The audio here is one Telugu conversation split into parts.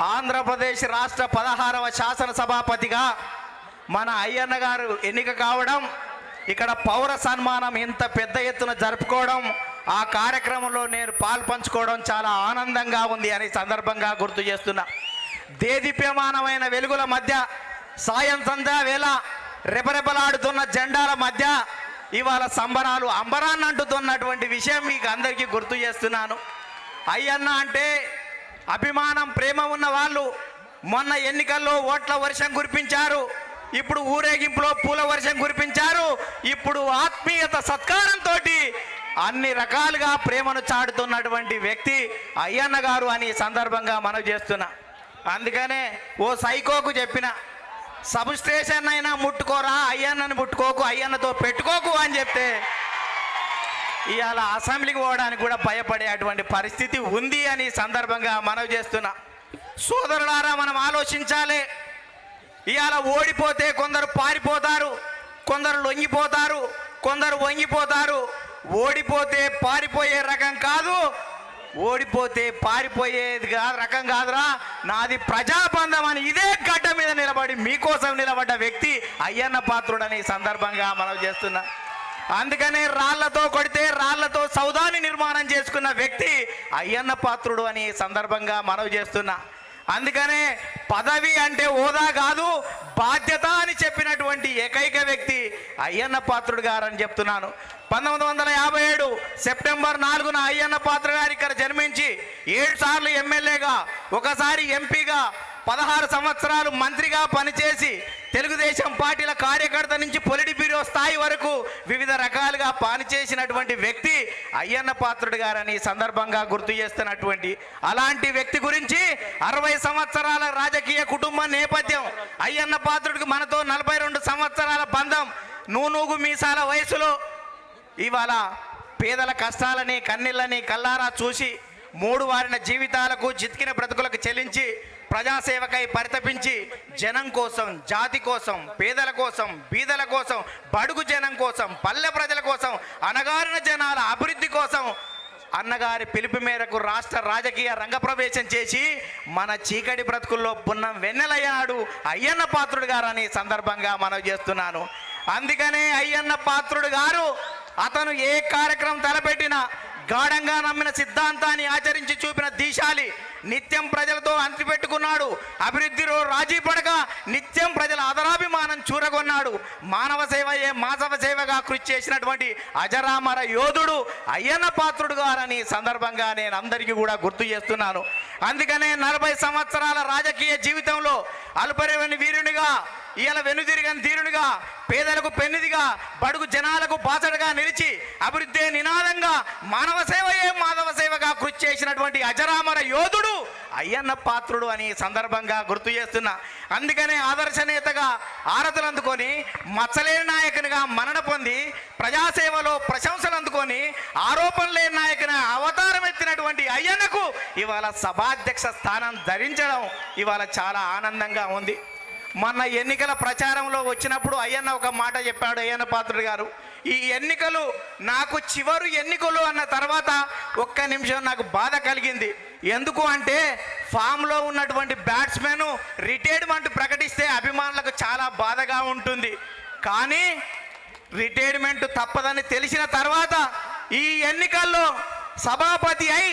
ఆంధ్రప్రదేశ్ రాష్ట్ర పదహారవ శాసనసభాపతిగా మన అయ్యన్న గారు ఎన్నిక కావడం ఇక్కడ పౌర సన్మానం ఇంత పెద్ద ఎత్తున జరుపుకోవడం ఆ కార్యక్రమంలో నేను పాల్పంచుకోవడం చాలా ఆనందంగా ఉంది అనే సందర్భంగా గుర్తు చేస్తున్నా. దేదీప్యమానమైన వెలుగుల మధ్య సాయం సంధ్యా వేళ రెపరెపలాడుతున్న జెండాల మధ్య ఇవాళ సంబరాలు అంబరాన్ని అంటుతున్నటువంటి విషయం మీకు అందరికీ గుర్తు చేస్తున్నాను. అయ్యన్న అంటే అభిమానం ప్రేమ ఉన్న వాళ్ళు మొన్న ఎన్నికల్లో ఓట్ల వర్షం కురిపించారు. ఇప్పుడు ఊరేగింపులో పూల వర్షం కురిపించారు. ఇప్పుడు ఆత్మీయత సత్కారంతో అన్ని రకాలుగా ప్రేమను చాటుతున్నటువంటి వ్యక్తి అయ్యన్న గారు అని సందర్భంగా మనం చేస్తున్నా. అందుకనే ఓ సైకోకు చెప్పిన సబ్ స్టేషన్ అయినా ముట్టుకోరా అయ్యన్నని ముట్టుకోకు అయ్యన్నతో పెట్టుకోకు అని చెప్తే ఇవాళ అసెంబ్లీకి పోవడానికి కూడా భయపడే అటువంటి పరిస్థితి ఉంది అని సందర్భంగా మనవి చేస్తున్నా. సోదరులారా మనం ఆలోచించాలి. ఇవాళ ఓడిపోతే కొందరు పారిపోతారు కొందరు లొంగిపోతారు కొందరు వంగిపోతారు. ఓడిపోతే పారిపోయే రకం కాదు ఓడిపోతే పారిపోయేది కాదు రకం కాదురా. నాది ప్రజాబంధం అని ఇదే గడ్డ మీద నిలబడి మీకోసం నిలబడ్డ వ్యక్తి అయ్యన్న పాత్రుడని సందర్భంగా మనం చేస్తున్నా. అందుకనే రాళ్ళతో కొడితే రాళ్ళతో సౌదాన్ని నిర్మాణం చేసుకున్న వ్యక్తి అయ్యన్న పాత్రుడు అని సందర్భంగా మనవి చేస్తున్నా. అందుకనే పదవి అంటే హోదా కాదు బాధ్యత అని చెప్పినటువంటి ఏకైక వ్యక్తి అయ్యన్న పాత్రుడు గారు అని చెప్తున్నాను. పంతొమ్మిది వందల యాభై ఏడు సెప్టెంబర్ నాలుగున అయ్యన్న పాత్ర గారు ఇక్కడ జన్మించి ఏడు సార్లు ఎమ్మెల్యేగా ఒకసారి ఎంపీగా పదహారు సంవత్సరాలు మంత్రిగా పనిచేసి తెలుగుదేశం పార్టీల కార్యకర్త నుంచి పొలిటి బ్యూరో స్థాయి వరకు వివిధ రకాలుగా పనిచేసినటువంటి వ్యక్తి అయ్యన్న పాత్రుడు గారని సందర్భంగా గుర్తు చేస్తున్నటువంటి అలాంటి వ్యక్తి గురించి అరవై సంవత్సరాల రాజకీయ కుటుంబ నేపథ్యం అయ్యన్న పాత్రుడికి మనతో నలభై రెండు సంవత్సరాల బంధం నూనూగు మీసాల వయసులో ఇవాళ పేదల కష్టాలని కన్నీళ్ళని కల్లారా చూసి మూడు వారిన జీవితాలకు చితికిన బ్రతుకులకు చెల్లించి ప్రజాసేవకై పరితపించి జనం కోసం జాతి కోసం పేదల కోసం బీదల కోసం బడుగు జనం కోసం పల్లె ప్రజల కోసం అనగారిన జనాల అభివృద్ధి కోసం అన్నగారి పిలుపు మేరకు రాష్ట్ర రాజకీయ రంగప్రవేశం చేసి మన చీకటి బ్రతుకుల్లో పున్నం వెన్నెలయ్యాడు అయ్యన్న పాత్రుడు గారని సందర్భంగా మనం చేస్తున్నాను. అందుకనే అయ్యన్న పాత్రుడు గారు అతను ఏ కార్యక్రమం తలపెట్టినా గాఢంగా నమ్మిన సిద్ధాంతాన్ని ఆచరించి చూపిన దీశాలి. నిత్యం ప్రజలతో అంటిపెట్టుకున్నాడు అభివృద్ధిలో రాజీ పడక నిత్యం ప్రజల ఆదరాభిమానం చూరగొన్నాడు. మానవ సేవయే మాధవ సేవగా కృషి చేసినటువంటి అజరామర యోధుడు అయ్యన్న పాత్రుడు గారని సందర్భంగా నేను అందరికీ కూడా గుర్తు చేస్తున్నాను. అందుకనే నలభై సంవత్సరాల రాజకీయ జీవితంలో అల్పరేవని వీరునిగా ఇవాళ వెనుదిరిగని తీరునిగా పేదలకు పెన్నిదిగా బడుగు జనాలకు బాసడగా నిలిచి అభివృద్ధి నినాదంగా మానవ సేవయే మాధవ సేవగా కృషి చేసినటువంటి అజరామర యోధుడు అయ్యన్న పాత్రుడు అని సందర్భంగా గుర్తు చేస్తున్నా. అందుకనే ఆదర్శ నేతగా ఆరతులు అందుకొని మచ్చలేని నాయకునిగా మరణ పొంది ప్రజాసేవలో ప్రశంసలు అందుకొని ఆరోపణ లేని నాయకుని అవతారం ఎత్తినటువంటి అయ్యన్నకు ఇవాళ సభాధ్యక్ష స్థానం ధరించడం ఇవాళ చాలా ఆనందంగా ఉంది. మొన్న ఎన్నికల ప్రచారంలో వచ్చినప్పుడు అయ్యన్న ఒక మాట చెప్పాడు అయ్యన్న పాత్రుడు గారు. ఈ ఎన్నికలు నాకు చివరు ఎన్నికలు అన్న తర్వాత ఒక్క నిమిషం నాకు బాధ కలిగింది. ఎందుకు అంటే ఫామ్లో ఉన్నటువంటి బ్యాట్స్మెన్ రిటైర్మెంట్ ప్రకటిస్తే అభిమానులకు చాలా బాధగా ఉంటుంది. కానీ రిటైర్మెంట్ తప్పదని తెలిసిన తర్వాత ఈ ఎన్నికల్లో సభాపతి అయి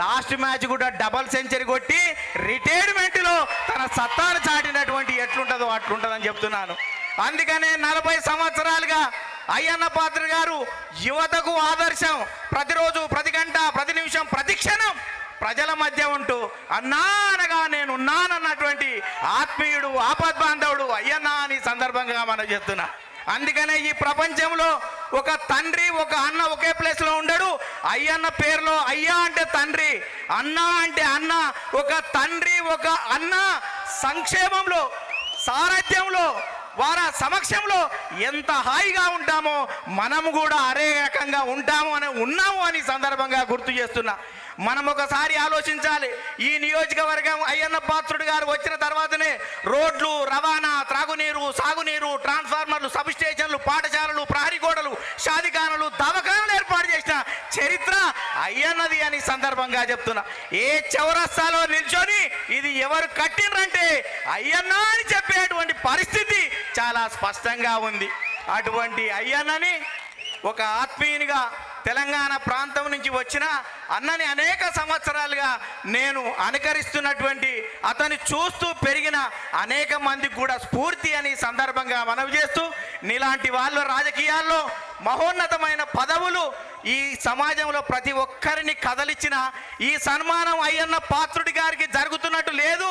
లాస్ట్ మ్యాచ్ కూడా డబల్ సెంచరీ కొట్టి రిటైర్మెంట్లో తన సత్తాను చాటినటువంటి ఎట్లుంటుందో అట్లుంటుందని చెప్తున్నాను. అందుకనే నలభై సంవత్సరాలుగా అయ్యన్న పాత్ర గారు యువతకు ఆదర్శం. ప్రతిరోజు ప్రతి గంట ప్రతి నిమిషం ప్రతి క్షణం ప్రజల మధ్య ఉంటూ అన్నా అనగా నేను ఉన్నానన్నటువంటి ఆత్మీయుడు ఆపద్బాంధవుడు అయ్యన్న అని సందర్భంగా మనం చెప్తున్నా. అందుకనే ఈ ప్రపంచంలో ఒక తండ్రి ఒక అన్న ఒకే ప్లేస్లో ఉండడు. అయ్యన్న పేరులో అయ్యా అంటే తండ్రి అన్న అంటే అన్న ఒక తండ్రి ఒక అన్న సంక్షేమంలో సారథ్యంలో వారి సమక్షంలో ఎంత హాయిగా ఉంటామో మనము కూడా అరే రకంగా ఉంటాము అని ఉన్నాము అని సందర్భంగా గుర్తు చేస్తున్నా. మనం ఒకసారి ఆలోచించాలి. ఈ నియోజకవర్గం అయ్యన్న పాత్రుడు గారు వచ్చిన తర్వాతనే రోడ్లు రవాణా త్రాగునీరు సాగునీరు ట్రాన్స్ఫార్మర్లు సబ్ స్టేషన్లు పాఠశాలలు ప్రహరీ గోడలు షాదిఖానలు దవాఖానలు ఏర్పాటు చేసిన చరిత్ర అయ్యన్నది అని సందర్భంగా చెప్తున్నా. ఏ చౌరస్తాలో నిల్చొని ఇది ఎవరు కట్టిండ్రంటే అయ్యన్న అని చెప్పేటువంటి పరిస్థితి చాలా స్పష్టంగా ఉంది. అటువంటి అయ్యన్నని ఒక ఆత్మీయునిగా తెలంగాణ ప్రాంతం నుంచి వచ్చిన అన్నని అనేక సంవత్సరాలుగా నేను అనుకరిస్తున్నటువంటి అతని చూస్తూ పెరిగిన అనేక మందికి కూడా స్ఫూర్తి అని సందర్భంగా మనవి చేస్తూ నీలాంటి వాళ్ళు రాజకీయాల్లో మహోన్నతమైన పదవులు ఈ సమాజంలో ప్రతి ఒక్కరిని కదలిచ్చిన ఈ సన్మానం అయ్యన్న పాత్రుడి గారికి జరుగుతున్న లేదు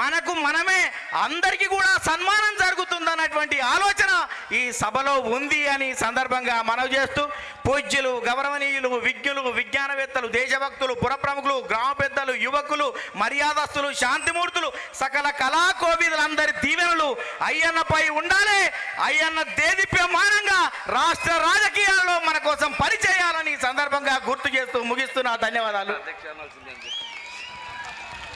మనకు మనమే అందరికీ కూడా సన్మానం జరుగుతుందన్నటువంటి ఆలోచన ఈ సభలో ఉంది అని సందర్భంగా మనవి చేస్తూ పూజ్యులు గౌరవనీయులు విజ్ఞులు విజ్ఞానవేత్తలు దేశభక్తులు పురప్రముఖులు గ్రామ పెద్దలు యువకులు మర్యాదస్తులు శాంతిమూర్తులు సకల కళా కోవిదులందరి దీవెనలు అయ్యన్నపై ఉండాలి. అయ్యన్న దేదీప్యమానంగా రాష్ట్ర రాజకీయాల్లో మన కోసం పనిచేయాలని సందర్భంగా గుర్తు చేస్తూ ముగిస్తున్నా. ధన్యవాదాలు.